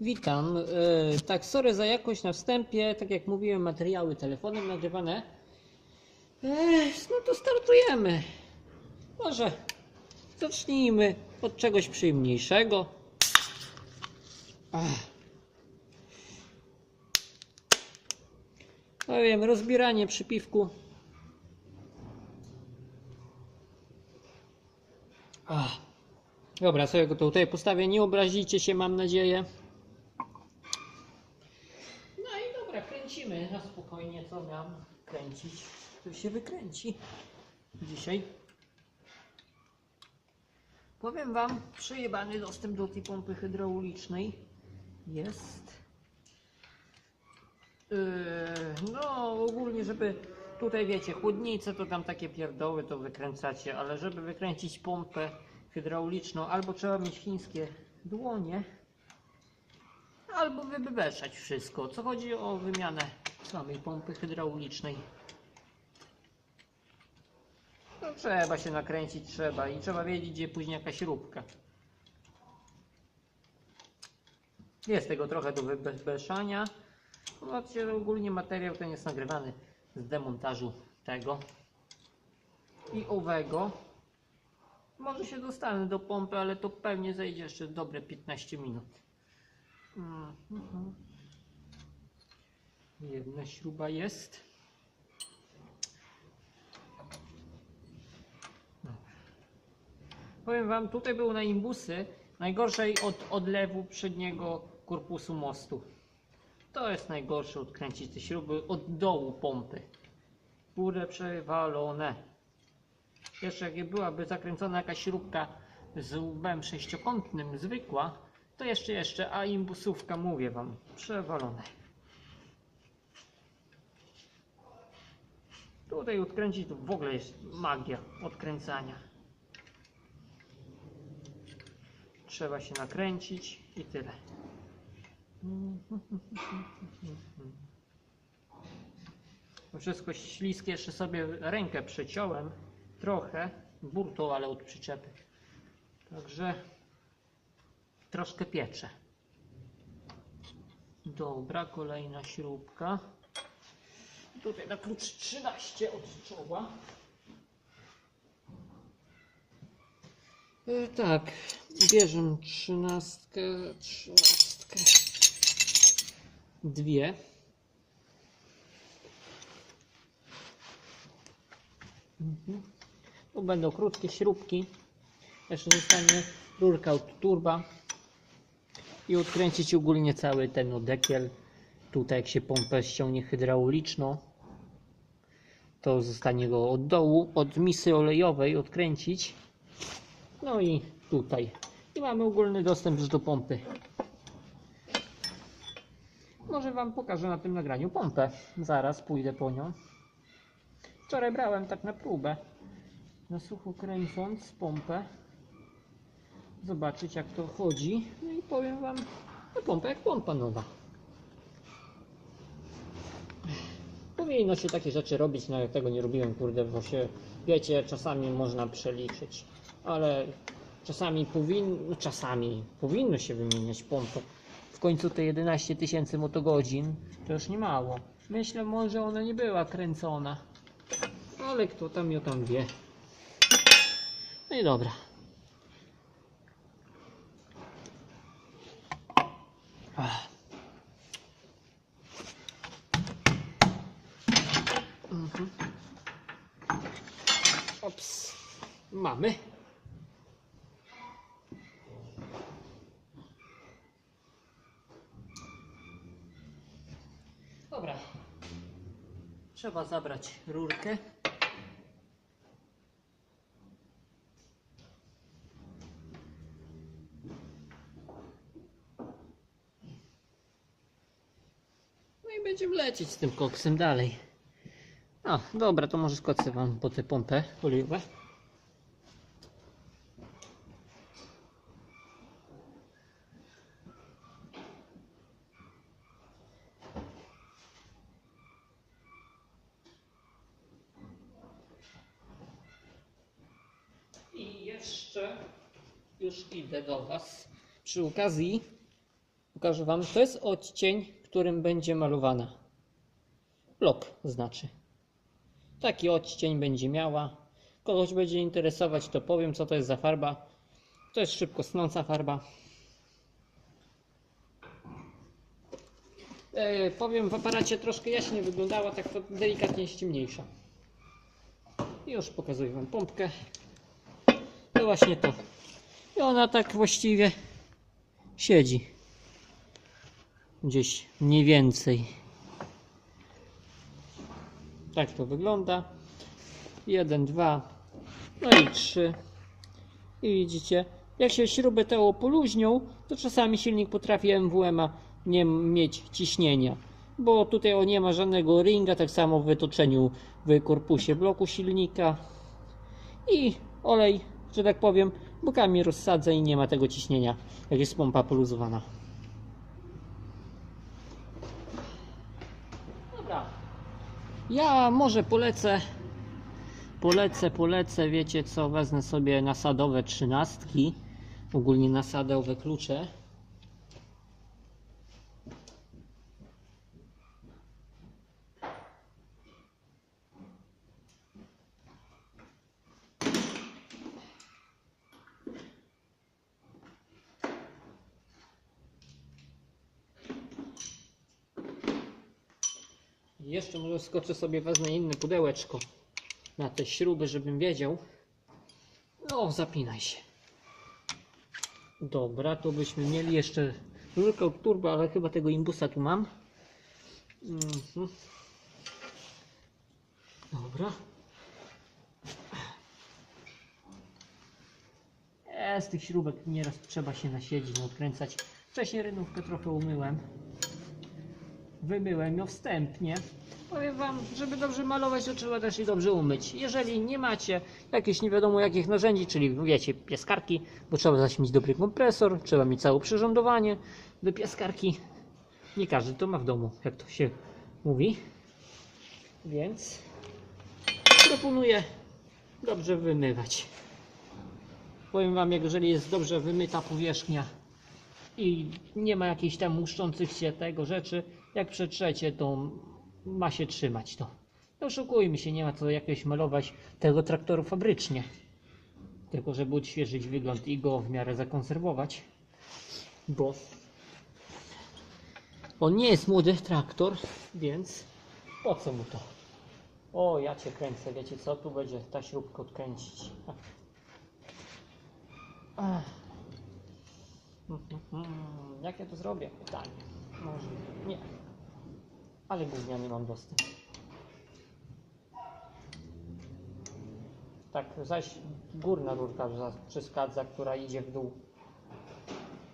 Witam. E, tak, sorry za jakość na wstępie. Tak jak mówiłem, materiały telefonem nagrywane. E, no to startujemy. Może zacznijmy od czegoś przyjemniejszego. Ach. No wiem, rozbieranie przypiwku. Ach. Dobra, sobie go tutaj postawię. Nie obrazicie się, mam nadzieję. No i dobra, kręcimy na spokojnie, co miałem kręcić. To się wykręci dzisiaj. Powiem Wam, przejebany dostęp do tej pompy hydraulicznej jest. Yy, no ogólnie, żeby tutaj wiecie, chłodnice to tam takie pierdoły to wykręcacie, ale żeby wykręcić pompę hydrauliczną albo trzeba mieć chińskie dłonie, albo wybebeszać wszystko. Co chodzi o wymianę samej pompy hydraulicznej. No trzeba się nakręcić, trzeba i trzeba wiedzieć, gdzie później jaka śrubka. Jest tego trochę do wybeszania. Zobaczcie, ogólnie materiał ten jest nagrywany z demontażu tego i owego. Może się dostanę do pompy, ale to pewnie zejdzie jeszcze dobre 15 minut. Mm, mhm. Jedna śruba jest. Powiem Wam, tutaj był na imbusy najgorszej od odlewu przedniego korpusu mostu. To jest najgorsze odkręcić te śruby od dołu pompy. Górę przewalone. Jeszcze jak byłaby zakręcona jakaś śrubka z łbem sześciokątnym, zwykła, to jeszcze, jeszcze, a imbusówka, mówię Wam, przewalone. Tutaj odkręcić to w ogóle jest magia odkręcania. Trzeba się nakręcić i tyle. Wszystko śliskie, jeszcze sobie rękę przeciąłem trochę, burtą, ale od przyczepy. Także troszkę piecze. Dobra, kolejna śrubka. Tutaj na klucz 13 od czoła. E, tak, bierzemy trzynastkę, trzynastkę, dwie. Mhm. Tu będą krótkie śrubki. Jeszcze zostanie rurka od turba i odkręcić ogólnie cały ten odekiel. Tutaj jak się pompę ściągnie hydrauliczną, to zostanie go od dołu, od misy olejowej odkręcić. No i tutaj. I mamy ogólny dostęp do pompy. Może Wam pokażę na tym nagraniu pompę. Zaraz pójdę po nią. Wczoraj brałem tak na próbę. Na sucho kręcąc pompę. Zobaczyć jak to chodzi. No i powiem Wam, no pompa jak pompa nowa. Powinno się takie rzeczy robić, no ja tego nie robiłem, kurde, bo się, wiecie, czasami można przeliczyć, ale czasami powinno, czasami powinno się wymieniać pompę. W końcu te 11 tysięcy motogodzin to już nie mało. Myślę, może ona nie była kręcona, ale kto tam ją tam wie. No i dobra. Ach. Mhm. Ops. Mamy. Dobra. Trzeba zabrać rurkę. No i będziemy lecieć z tym koksem dalej. A, dobra, to może skoczę wam po tę pompę oliwę. I jeszcze już idę do was przy okazji Pokażę Wam. To jest odcień, którym będzie malowana. Blok znaczy. Taki odcień będzie miała. Kogoś będzie interesować, to powiem, co to jest za farba. To jest szybko snąca farba. E, powiem, w aparacie troszkę jaśniej wyglądała, tak to delikatnie jest ciemniejsza. I już pokazuję Wam pompkę. Właśnie to. I ona tak właściwie siedzi. Gdzieś mniej więcej. Tak to wygląda. Jeden, dwa, no i trzy. I widzicie, jak się śruby te opoluźnią, to czasami silnik potrafi MWM-a nie mieć ciśnienia. Bo tutaj o nie ma żadnego ringa, tak samo w wytoczeniu w korpusie bloku silnika. I olej, że tak powiem, bokami rozsadzę i nie ma tego ciśnienia, jak jest pompa poluzowana. Dobra. Ja może polecę, polecę, polecę, wiecie co, wezmę sobie nasadowe trzynastki, ogólnie nasadowe klucze. Jeszcze może skoczę sobie, wezmę inne pudełeczko na te śruby, żebym wiedział. No, zapinaj się. Dobra, to byśmy mieli jeszcze rurkę od turbo, ale chyba tego imbusa tu mam. Mhm. Dobra. E, z tych śrubek nieraz trzeba się nasiedzieć, odkręcać. Wcześniej rynówkę trochę umyłem wymyłem ją wstępnie. Powiem Wam, żeby dobrze malować, to trzeba też i dobrze umyć. Jeżeli nie macie jakichś nie wiadomo jakich narzędzi, czyli wiecie, piaskarki, bo trzeba zaś mieć dobry kompresor, trzeba mieć całe przyrządowanie do piaskarki. Nie każdy to ma w domu, jak to się mówi. Więc proponuję dobrze wymywać. Powiem Wam, jeżeli jest dobrze wymyta powierzchnia, i nie ma jakichś tam łuszczących się tego rzeczy, jak przetrzecie, to ma się trzymać to. Nie oszukujmy się, nie ma co jakieś malować tego traktoru fabrycznie. Tylko żeby odświeżyć wygląd i go w miarę zakonserwować. Bo on nie jest młody traktor, więc po co mu to? O, ja cię kręcę, wiecie co? Tu będzie ta śrubka odkręcić. Ach. Mhm. Jak ja to zrobię? Pytanie. Może nie. Ale gówniany mam dostęp. Tak, zaś górna rurka za- przeszkadza, która idzie w dół.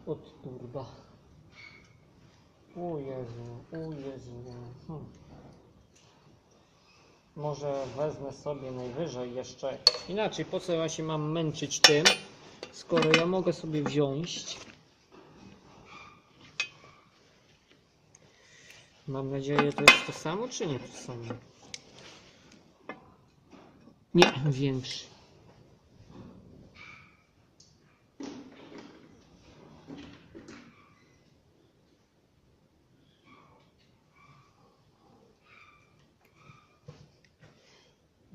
Od turba. O Jezu, o Jezu. Hmm. Może wezmę sobie najwyżej jeszcze. Inaczej, po co ja się mam męczyć tym, skoro ja mogę sobie wziąć Mam nadzieję, to jest to samo, czy nie to samo? Nie, większy.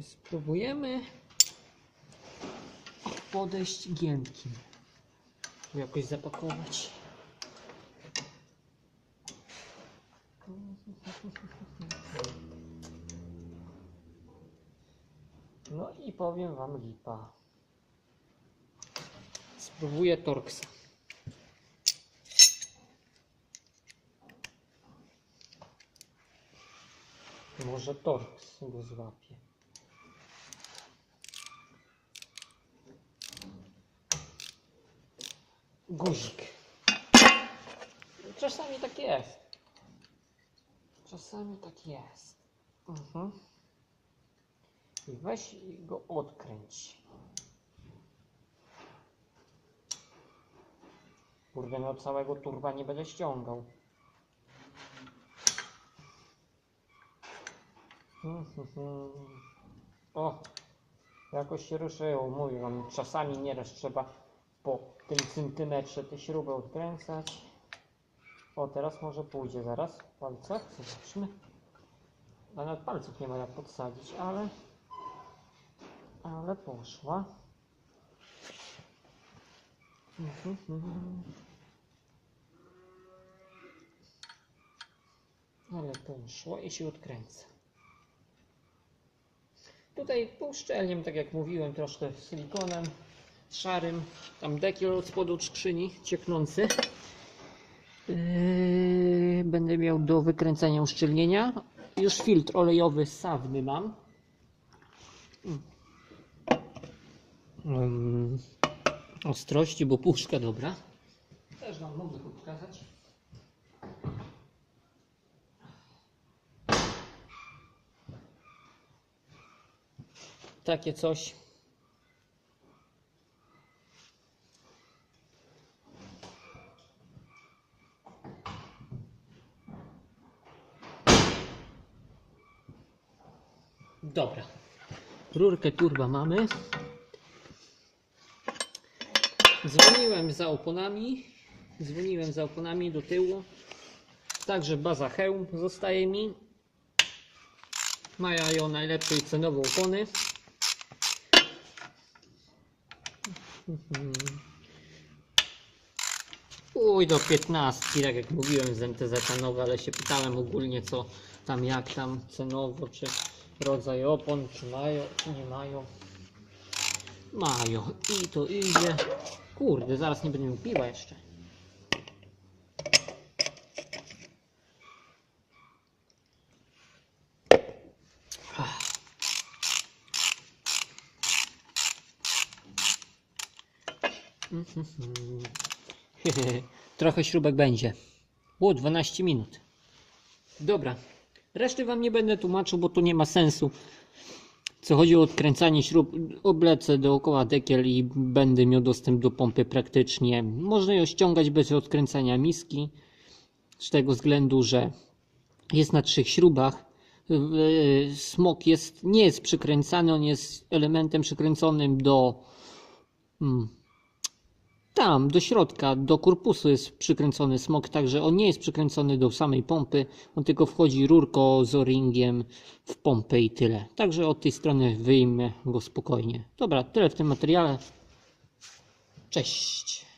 Spróbujemy podejść giętkim. Jakoś zapakować. No i powiem wam lipa. Spróbuję Torksa. Może Torks go złapie. Guzik. Czasami tak jest. Czasami tak jest. Mhm. I weź go odkręć. Kurde, no całego turba nie będę ściągał. O, jakoś się ruszyło. Mówię wam, czasami nieraz trzeba po tym centymetrze te śruby odkręcać. O, teraz może pójdzie zaraz w palcach. Zobaczmy. A nawet palców nie ma jak podsadzić, ale... Ale poszła. Mhm, mhm. Ale poszło i się odkręca. Tutaj półszczelniem, tak jak mówiłem, troszkę silikonem szarym. Tam dekiel od spodu skrzyni cieknący. Yy, będę miał do wykręcania uszczelnienia. Już filtr olejowy sawny mam. Mm, ostrości, bo puszka dobra. Też Wam mogę pokazać. Takie coś. Dobra. Rurkę turba mamy. Dzwoniłem za oponami. Dzwoniłem za oponami do tyłu. Także baza hełm zostaje mi. Mają najlepszej cenowo opony. Uj, do 15, tak jak mówiłem z MTZ nowe, ale się pytałem ogólnie co tam, jak tam cenowo, czy rodzaj opon, czy mają, czy nie mają. Mają. I to idzie. Kurde, zaraz nie będę miał piwa jeszcze. Trochę śrubek będzie. Było 12 minut. Dobra. Reszty wam nie będę tłumaczył, bo to nie ma sensu. Co chodzi o odkręcanie śrub, oblecę dookoła dekiel i będę miał dostęp do pompy praktycznie. Można ją ściągać bez odkręcania miski. Z tego względu, że jest na trzech śrubach. Yy, Smok jest, nie jest przykręcany, on jest elementem przykręconym do mm, tam, do środka, do korpusu jest przykręcony smok, także on nie jest przykręcony do samej pompy, on tylko wchodzi rurko z o-ringiem w pompę i tyle. Także od tej strony wyjmę go spokojnie. Dobra, tyle w tym materiale. Cześć.